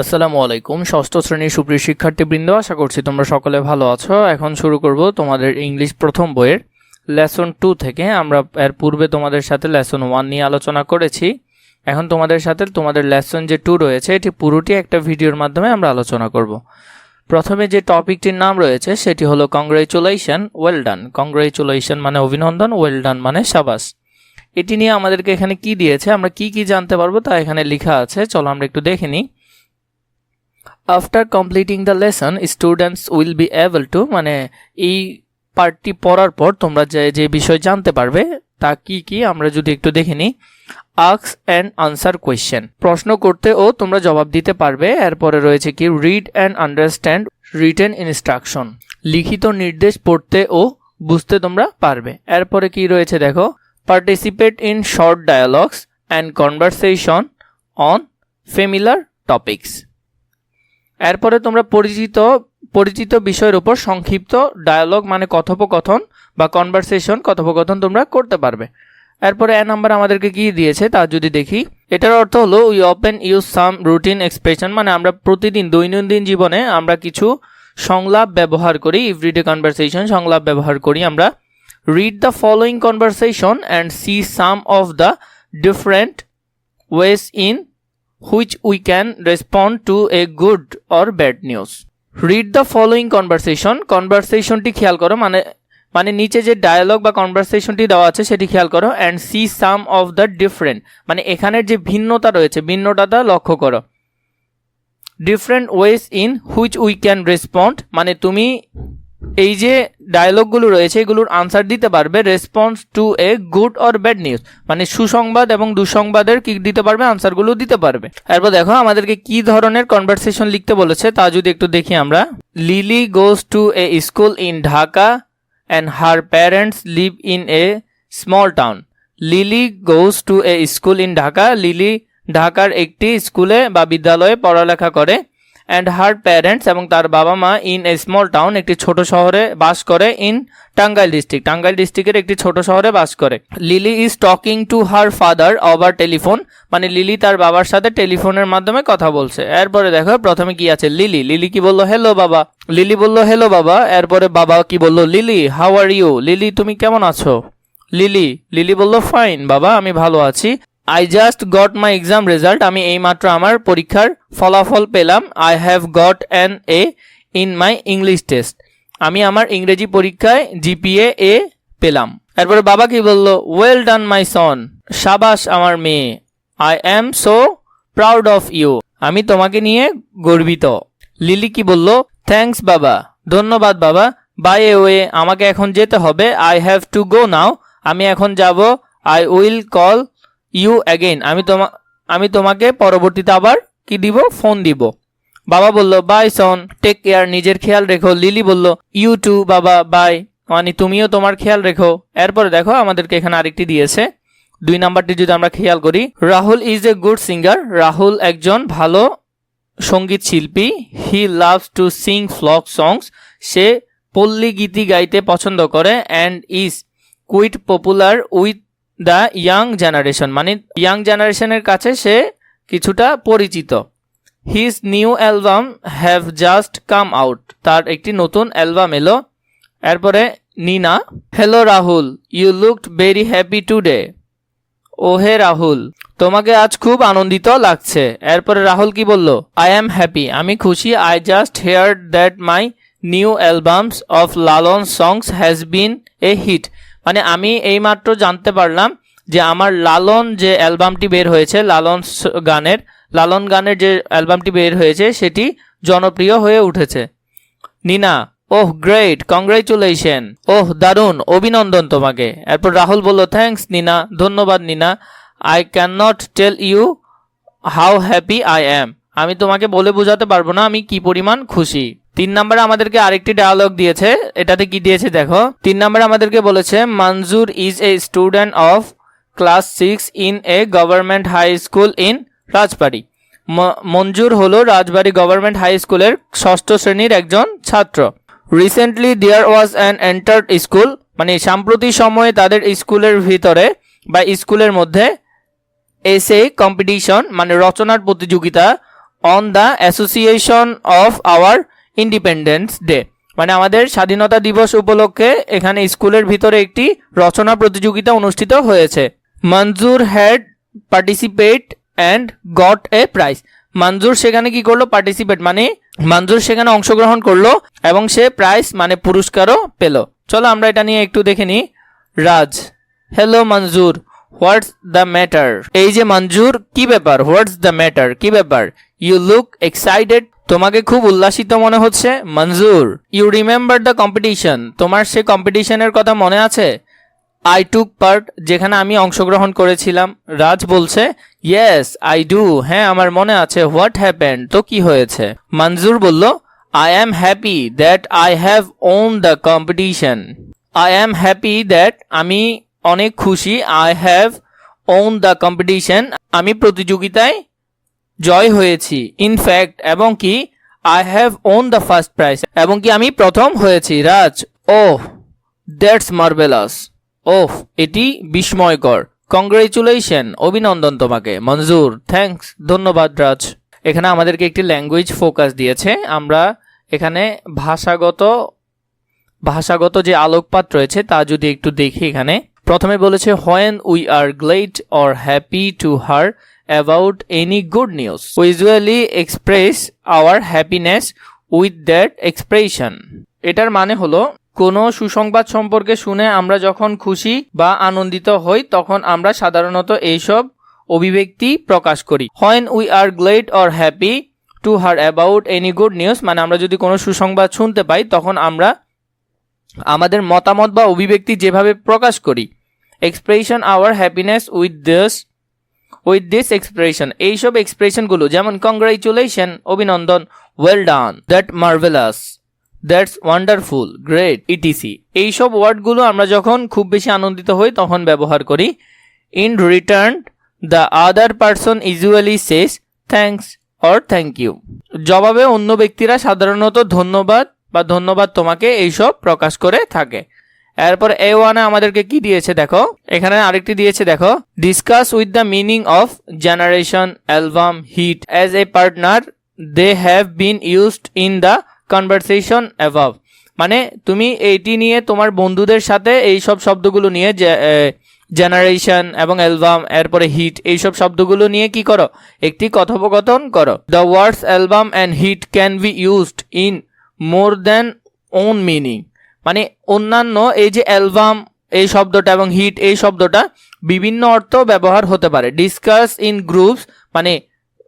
আসসালামু আলাইকুম, ষষ্ঠ শ্রেণির সুপ্রিয় শিক্ষার্থীবৃন্দ, আশা করছি তোমরা সকলে ভালো আছো। এখন শুরু করব তোমাদের ইংলিশ প্রথম বইয়ের। লেসন টু থেকে আমরা এর পূর্বে তোমাদের সাথে লেসন ওয়ান নিয়ে আলোচনা করেছি। এখন তোমাদের সাথে তোমাদের লেসন যে টু রয়েছে, এটি পুরোটি একটা ভিডিওর মাধ্যমে আমরা আলোচনা করব। প্রথমে যে টপিকটির নাম রয়েছে, সেটি হলো কংগ্রেচুলেশন ওয়েল ডান কংগ্রেচুলেশন মানে অভিনন্দন ওয়েল ডান মানে সাবাস। এটি নিয়ে আমাদেরকে এখানে কি দিয়েছে, আমরা কি কি জানতে পারব তা এখানে লেখা আছে। চলো আমরা একটু দেখে নিই। After completing the lesson students will be able to মানে এই পার্টটি পড়ার পর তোমরা যে যে বিষয় জানতে পারবে, তা কি কি, আমরা যদি একটু দেখে নিই। আক্স অ্যান্ড আনসার কোয়েশ্চেন প্রশ্ন করতে ও তোমরা জবাব দিতে পারবে। এরপরে রয়েছে কি read and understand written instruction লিখিত নির্দেশ পড়তে ও বুঝতে তোমরা পারবে। এরপরে কি রয়েছে দেখো participate in short dialogues and conversation on familiar topics এরপরে তোমরা পরিচিত পরিচিত বিষয়ের উপর সংক্ষিপ্ত ডায়ালগ মানে কথোপকথন বা কনভারসেশন কথোপকথন তোমরা করতে পারবে। এরপরে এ নাম্বার আমাদেরকে কি দিয়েছে তা যদি দেখি। এটার অর্থ হলো we often use some routine expression মানে আমরা প্রতিদিন দৈনন্দিন জীবনে আমরা কিছু সংলাপ ব্যবহার করি এভরিডে কনভারসেশন সংলাপ ব্যবহার করি আমরা। Read the following conversation and see some of the different ways in which we can respond to a good or bad news read the following conversation কনভারসেশনটি খেয়াল করো মানে মানে নিচে যে ডায়ালগ বা কনভারসেশনটি দেওয়া আছে, সেটি খেয়াল করো and see some of the different মানে এখানের যে ভিন্নতা রয়েছে ভিন্নতাটা লক্ষ্য করো। Different ways in which we can respond মানে তুমি এই যে ডায়লগগুলো রয়েছে, এগুলোর আনসার দিতে পারবে response to a good or bad news মানে সুসংবাদ এবং দুঃসংবাদের কি দিতে পারবে আনসারগুলো দিতে পারবে। এরপর দেখো, আমাদেরকে কি ধরনের কনভারসেশন লিখতে বলেছে, তা যদি একটু দেখি আমরা। Lily goes to a school in Dhaka and her parents live in a small town Lily goes to a school in Dhaka Lily ঢাকার একটি স্কুলে বা বিদ্যালয়ে পড়ালেখা করে। অ্যান্ড হার প্যারেন্টস এবং তার বাবা মা ইন এ স্মল টাউন একটি ছোট শহরে বাস করে ইন টাঙ্গাইল ডিস্ট্রিক্ট টাঙ্গাইল ডিস্ট্রিক্টের একটি ছোট শহরে বাস করে। Lily is talking to her father over telephone মানে লিলি তার বাবার সাথে টেলিফোনের মাধ্যমে কথা বলছে। এরপরে দেখো, প্রথমে কি আছে? লিলি লিলি কি বলল? হ্যালো বাবা। লিলি বলল হ্যালো বাবা। এরপরে বাবা কি বলল? Lily how are you Lily তুমি কেমন আছো? লিলি লিলি বলল ফাইন বাবা, আমি ভালো আছি। I just got my exam result আমি এইমাত্র আমার পরীক্ষার ফলাফল পেলাম। I have got an A in my English test আমি আমার ইংরেজি পরীক্ষায় জিপিএ এ পেলাম। এরপরে বাবা কি বলল ওয়েল ডান মাই সন সাবাস আমার মেয়ে। I am so proud of you আমি তোমাকে নিয়ে গর্বিত। লিলি কি বলল থ্যাঙ্কস বাবা। ধন্যবাদ, বাবা। বাই এ ওয়ে আমাকে এখন যেতে হবে। I have to go now আমি এখন যাব। I will call you again আমি তোমা, আমি তোমাকে পরবর্তীতে আবার কি দিব? ফোন দিব। বাবা বলল, বাই সন, টেক কেয়ার, নিজের খেয়াল রেখো। লিলি বলল, ইউ টু, বাবা, বাই। মানে তুমিও তোমার খেয়াল রেখো। এরপরে দেখো আমাদেরকে এখানে আরেকটি দিয়েছে। দুই নাম্বারটি যদি আমরা খেয়াল করি, Rahul is a good singer Rahul একজন ভালো সংগীত শিল্পী। He loves to sing folk songs সে পল্লী গীতি গাইতে পছন্দ করে and is quite popular with the young generation মানে ইয়াং জেনারেশনের কাছে সে কিছুটা পরিচিত। His new album have just come out তার একটি নতুন অ্যালবাম এলো। এরপরে Nina hello Rahul you looked very happy today oh hey Rahul, তোমাকে আজ খুব আনন্দিত লাগছে। এরপরে রাহুল কি বলল? আই অ্যাম হ্যাপি আমি খুশি। I just hear that my new albums of Lalon songs has been a hit মানে আমি এইমাত্র জানতে পারলাম যে আমার লালন যে অ্যালবামটি বের হয়েছে, লালন গানের লালন গানের যে অ্যালবামটি বের হয়েছে সেটি জনপ্রিয় হয়ে উঠেছে। Nina, oh, great, congratulation. ওহ, দারুণ, অভিনন্দন তোমাকে। এরপর রাহুল বলল, থ্যাঙ্কস, নিনা, ধন্যবাদ, Nina. I can not tell you how happy I am আমি তোমাকে বলে বোঝাতে পারব না আমি কি পরিমাণ খুশি। তিন নম্বরে আমাদেরকে আরেকটি ডায়ালগ দিয়েছে। এটাতে কি দিয়েছে দেখো? তিন নম্বরে আমাদেরকে বলেছে Manjur is a student of class six in a government high school in Rajbari Manjur হলো রাজবাড়ি গভর্নমেন্ট হাই স্কুলের ষষ্ঠ শ্রেণির একজন ছাত্র। Recently there was an inter school মানে সাম্প্রতি সময়ে তাদের স্কুলের ভিতরে বা স্কুলের মধ্যে এসে কম্পিটিশন মানে রচনার প্রতিযোগিতা on the association of our independence day মানে আমাদের স্বাধীনতা দিবস উপলক্ষে এখানে স্কুলের ভিতরে একটি রচনা প্রতিযোগিতা অনুষ্ঠিত হয়েছে। Manjur had participate and got a prize Manjur সেখানে কি করল? পার্টিসিপেট মানে মঞ্জুর সেখানে অংশগ্রহণ করল এবং সে প্রাইজ মানে পুরস্কারও পেল। চলো আমরা এটা নিয়ে একটু দেখে নিই। Raj hello Manjur what's the matter এই যে মঞ্জুর, কি ব্যাপার? হোয়াটস দ্য ম্যাটার কি ব্যাপার? ইউ লুক এক্সাইটেড তোমাকে খুব উল্লাসিত মনে হচ্ছে? Manjur you remember the competition তোমার সে কম্পিটিশনের কথা মনে আছে? আই টুক পার্ট যেখানে আমি অংশগ্রহণ করেছিলাম। রাজ বলছে ইয়েস আই ডু হ্যাঁ আমার মনে আছে। হোয়াট হ্যাপেন তো কি হয়েছে? মঞ্জুর বলল I am happy that I have won the competition I am happy that আমি অনেক খুশি। I have won the competition আমি প্রতিযোগিতায় জয় হয়েছি। ইনফ্যাক্ট এবং কি I have won the first prize এবং কি আমি প্রথম হয়েছি। রাজ, ওহ দ্যাটস মার্বেলাস ওহ, এটি বিস্ময়কর। কংগ্রেচুলেশন অভিনন্দন তোমাকে। মঞ্জুর থ্যাঙ্কস ধন্যবাদ, রাজ। এখানে আমাদেরকে একটি ল্যাঙ্গুয়েজ ফোকাস দিয়েছে। আমরা এখানে ভাষাগত ভাষাগত যে আলোকপাত রয়েছে, তা যদি একটু দেখি এখানে। প্রথমে বলেছে when we are glad or happy to hear about any good news we usually express our happiness with that expression এটার মানে হলো, কোনো সুসংবাদ সম্পর্কে শুনে আমরা যখন খুশি বা আনন্দিত হই, তখন আমরা সাধারণত এইসব অভিব্যক্তি প্রকাশ করি। When we are glad or happy to hear about any good news মানে আমরা যদি কোনো সুসংবাদ শুনতে পাই, তখন আমরা আমাদের মতামত বা অভিব্যক্তি যেভাবে প্রকাশ করি expression our happiness with this with this expression এইসব এক্সপ্রেশনগুলো যেমন কংগ্রাচুলেশন অভিনন্দন well done that marvellous that's wonderful great ETC এইসব ওয়ার্ডগুলো আমরা যখন খুব বেশি আনন্দিত হই তখন ব্যবহার করি। In return the other person usually says thanks or thank you জবাবে অন্য ব্যক্তিরা সাধারণত ধন্যবাদ বা ধন্যবাদ তোমাকে এইসব প্রকাশ করে থাকে। এরপর এ ওয়ানে আমাদেরকে কি দিয়েছে দেখো? এখানে আরেকটি দিয়েছে দেখো। Discuss with the meaning of generation album hit as a partner they have been used in the conversation above মানে তুমি এইটি নিয়ে তোমার বন্ধুদের সাথে এই সব শব্দগুলো নিয়ে জেনারেশন এবং অ্যালবাম এরপরে হিট এইসব শব্দগুলো নিয়ে কি করো? একটি কথোপকথন করো। The words album and hit can be used in more than one meaning মানে অন্যান্য এই যে অ্যালবাম, এই শব্দটা এবং হিট, এই শব্দটা বিভিন্ন অর্থ ব্যবহার হতে পারে। ডিসকাস ইন গ্রুপস মানে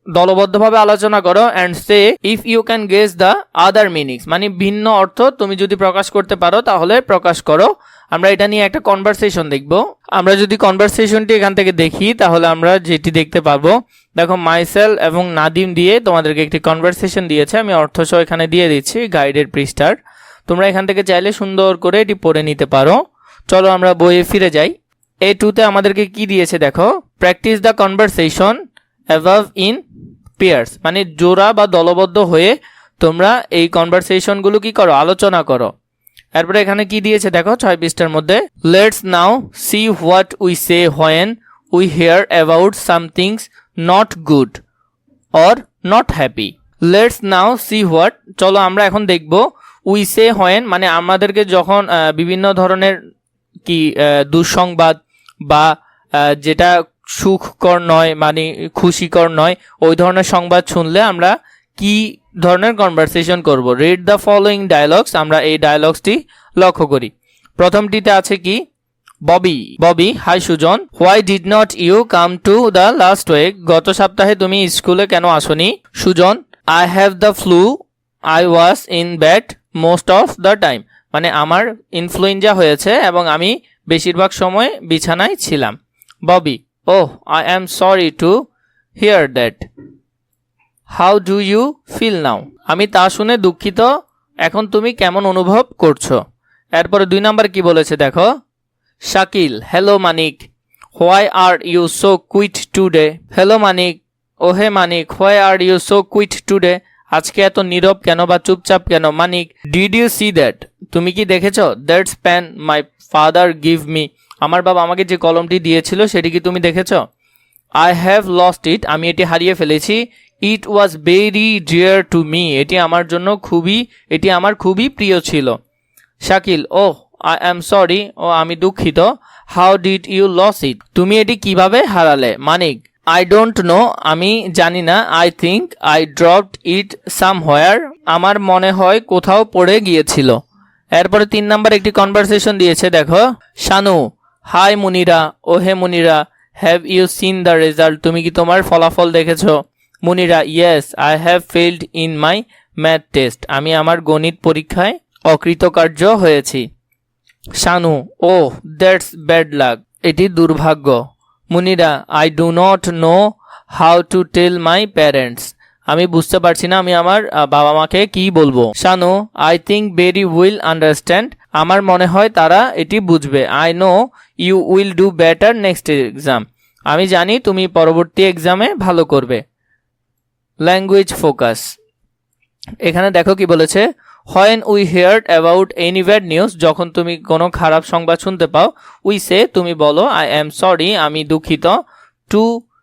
দলবদ্ধভাবে আলোচনা করো and say if you can guess the other meanings মানে ভিন্ন অর্থ তুমি যদি প্রকাশ করতে পারো তাহলে প্রকাশ করো। আমরা এটা নিয়ে একটা কনভারসেশন দেখব। আমরা যদি কনভারসেশনটি এখান থেকে দেখি তাহলে আমরা যেটি দেখতে পাবো, দেখো মাইসেল এবং নাদিম দিয়ে তোমাদেরকে একটি কনভারসেশন দিয়েছে। আমি অর্থসহ এখানে দিয়ে দিচ্ছি গাইডের পৃষ্ঠার। তোমরা এখান থেকে চাইলে সুন্দর করে এটি পড়ে নিতে পারো। চলো আমরা বইয়ে ফিরে যাই। এ টুতে আমাদেরকে কি দিয়েছে দেখো? Practise the conversation above in pairs মানে জোড়া বা দলবদ্ধ হয়ে তোমরা এই কনভারসেশনগুলো কি করো? আলোচনা করো। এরপরে এখানে কি দিয়েছে দেখো? ছয় পৃষ্ঠার মধ্যে let's now see what we say when we hear about somethings not good or not happy let's now see what চলো আমরা এখন দেখব উই সে হোয়েন মানে আমাদেরকে যখন বিভিন্ন ধরনের কি দুঃসংবাদ বা যেটা সুখকর নয় মানে খুশিকর নয়, ওই ধরনের সংবাদ শুনলে আমরা কি ধরনের কনভারসেশন করব? রিড দ্য ফলোয়িং ডায়লগস আমরা এই ডায়লগসটি লক্ষ্য করি। প্রথমটিতে আছে কি? Bobby Bobby, hi Sujan, why did not you come to the last week গত সপ্তাহে তুমি স্কুলে কেন আসনি? Sujan, I have the flu, I was in bed. Most of the time মানে আমার ইনফ্লুয়েঞ্জা হয়েছে এবং আমি বেশিরভাগ সময় বিছানায় ছিলাম। Bobby, oh I am sorry to hear that how do you feel now আমি তা শুনে দুঃখিত। এখন তুমি কেমন অনুভব করছ? এরপরে দুই নাম্বার কি বলেছে দেখো? Shakil hello Manik. Why are you so quiet today hello Manik. ওহে, Manik why are you so quiet today আজকে এত নীরব কেন বা চুপচাপ কেন? Manik did you see that তুমি কি দেখেছ? That's pen my father give me আমার বাবা আমাকে যে কলমটি দিয়েছিল, সেটি কি তুমি দেখেছ? আই হ্যাভ লস্ট ইট আমি এটি হারিয়ে ফেলেছি। It was very dear to me এটি আমার জন্য খুবই, এটি আমার খুবই প্রিয় ছিল। Shakil oh I am sorry ও, আমি দুঃখিত। How did you lose it তুমি এটি কীভাবে হারালে? মানিক আই ডোন্ট নো আমি জানি না I think I dropped it somewhere আমার মনে হয় কোথাও পড়ে গিয়েছিল। এরপরে তিন নাম্বার একটি কনভারসেশন দিয়েছে, দেখো। Shanu hi Munira, oh hey Munira have you seen the result তুমি কি তোমার ফলাফল দেখেছ? Munira yes I have failed in my math test আমি আমার গণিত পরীক্ষায় অকৃতকার্য হয়েছি। Shanu oh that's bad luck এটি দুর্ভাগ্য। Munira I do not know how to tell my parents আমি বুঝতে পারছি না, আমি আমার বাবা মাকে কি বলব। Shanu I think very will understand আমার মনে হয় তারা এটি বুঝবে। I know you will do better next exam আমি জানি তুমি পরবর্তী এক্সামে ভালো করবে। ল্যাঙ্গুয়েজ ফোকাস এখানে দেখো কি বলেছে? When we heard about any bad news যখন তুমি কোনো খারাপ সংবাদ শুনতে পাও উই সে তুমি বলো আই অ্যাম সরি আমি দুঃখিত। To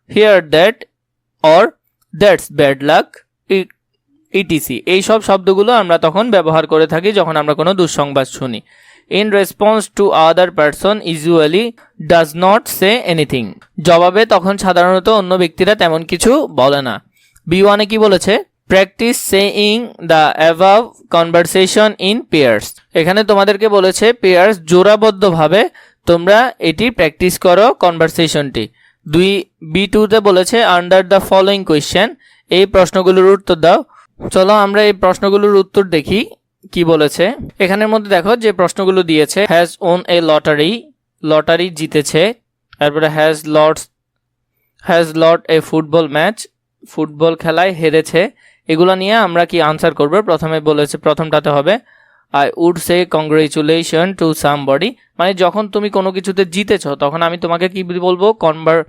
hear that or that's bad luck ETC এই সব শব্দগুলো আমরা তখন ব্যবহার করে থাকি যখন আমরা কোনো দুঃসংবাদ শুনি। In response to other person usually does not say anything জবাবে তখন সাধারণত অন্য ব্যক্তিরা তেমন কিছু বলে না। বি ওয়ানে কি বলেছে? Practise saying the above conversation in pairs এখানে তোমাদেরকে বলেছে পেয়ার্স জোড়াবদ্ধভাবে তোমরা এটি প্র্যাকটিস করো কনভারসেশনটি দুই বি টুতে বলেছে আন্ডার দ্য ফলোয়িং কোয়েশ্চেন এই প্রশ্নগুলোর উত্তর দাও। চলো আমরা এই প্রশ্নগুলোর উত্তর দেখি কি বলেছে। এখানের মধ্যে দেখো যে প্রশ্নগুলো দিয়েছে has won a lottery lottery জিতেছে, তারপরে has Lords has lost a football match football খেলায় হেরেছে এগুলো নিয়ে আমরা কি আনসার করব? প্রথমে বলেছে, প্রথমটাতে হবে I would say congratulation to somebody মানে যখন তুমি কোনো কিছুতে জিতেছ, তখন আমি তোমাকে কি বলব? কনভার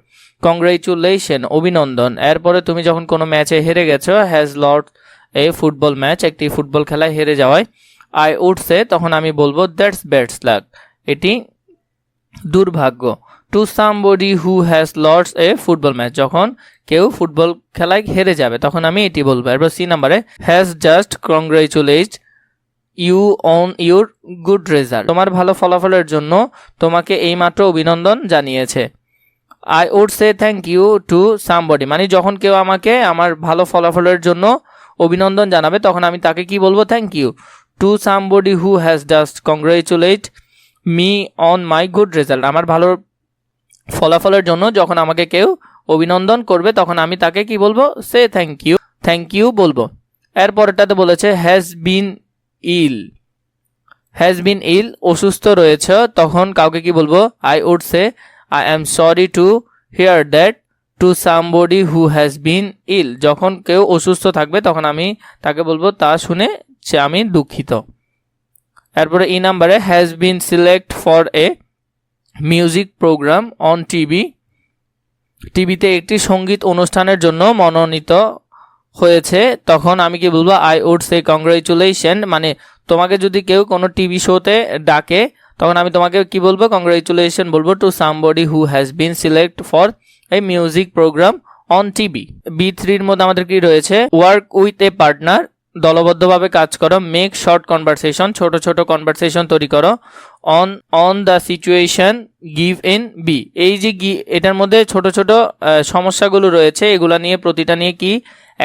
কংগ্রেচুলেশন অভিনন্দন। এরপরে তুমি যখন কোনো ম্যাচে হেরে গেছো has lost a football match একটি ফুটবল খেলায় হেরে যাওয়ায় আই উড সে তখন আমি বলব দ্যাটস ব্যাটস লাক এটি দুর্ভাগ্য। টু সামবডি হু হ্যাজ লর্ডস এ ফুটবল ম্যাচ যখন কেউ ফুটবল খেলায় হেরে যাবে, তখন আমি এটি বলব। এরপর সি নাম্বারে has just congratulate you on your good result তোমার ভালো ফলাফলের জন্য তোমাকে এইমাত্র অভিনন্দন জানিয়েছে। I would say thank you to somebody মানে যখন কেউ আমাকে আমার ভালো ফলাফলের জন্য অভিনন্দন জানাবে, তখন আমি তাকে কি বলব? Thank you to somebody who has just congratulate me on my good result আমার ভালো ফলাফলের জন্য যখন আমাকে কেউ অভিনন্দন করবে, তখন আমি তাকে কি বলব? Say thank you thank you বলব। এরপরেরটাতে বলেছে has been ill has been ইল অসুস্থ রয়েছে। তখন কাউকে কি বলব? I would say I am sorry to hear that to somebody who has been ill যখন কেউ অসুস্থ থাকবে, তখন আমি তাকে বলব, তা শুনে সে আমি দুঃখিত। এরপরে এই নাম্বারে has been select for a music program on TV. টিভিতে একটি সংগীত অনুষ্ঠানের জন্য মনোনীত হয়েছে। তখন আমি কি বলব আই উড সে কংগ্রেচুলেশন মানে তোমাকে যদি কেউ কোনো টিভি শোতে ডাকে, তখন আমি তোমাকে কি বলব কংগ্রেচুলেশন বলব to somebody who has been select for a music program on TV B থ্রির মধ্যে আমাদের কি রয়েছে ওয়ার্ক উইথ এ পার্টনার দলবদ্ধভাবে কাজ করো মেক শর্ট কনভারসেশন ছোট ছোট কনভারসেশন তৈরি করো। On on the situation give in B এই যে এটার মধ্যে ছোট ছোট সমস্যাগুলো রয়েছে, এগুলো নিয়ে প্রতিটা নিয়ে কি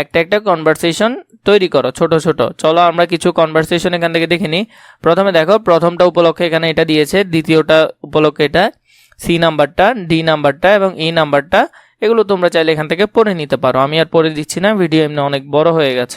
একটা একটা কনভারসেশন তৈরি করো, ছোট ছোট। চলো আমরা কিছু কনভারসেশন এখান থেকে দেখে নিই। প্রথমে দেখো, প্রথমটা উপলক্ষে এখানে এটা দিয়েছে, দ্বিতীয়টা উপলক্ষে এটা সি নাম্বারটা ডি নাম্বারটা এবং ই নাম্বারটা, এগুলো তোমরা চাইলে এখান থেকে পড়ে নিতে পারো। আমি আর পড়ে দিচ্ছি না ভিডিও এমনি অনেক বড় হয়ে গেছে।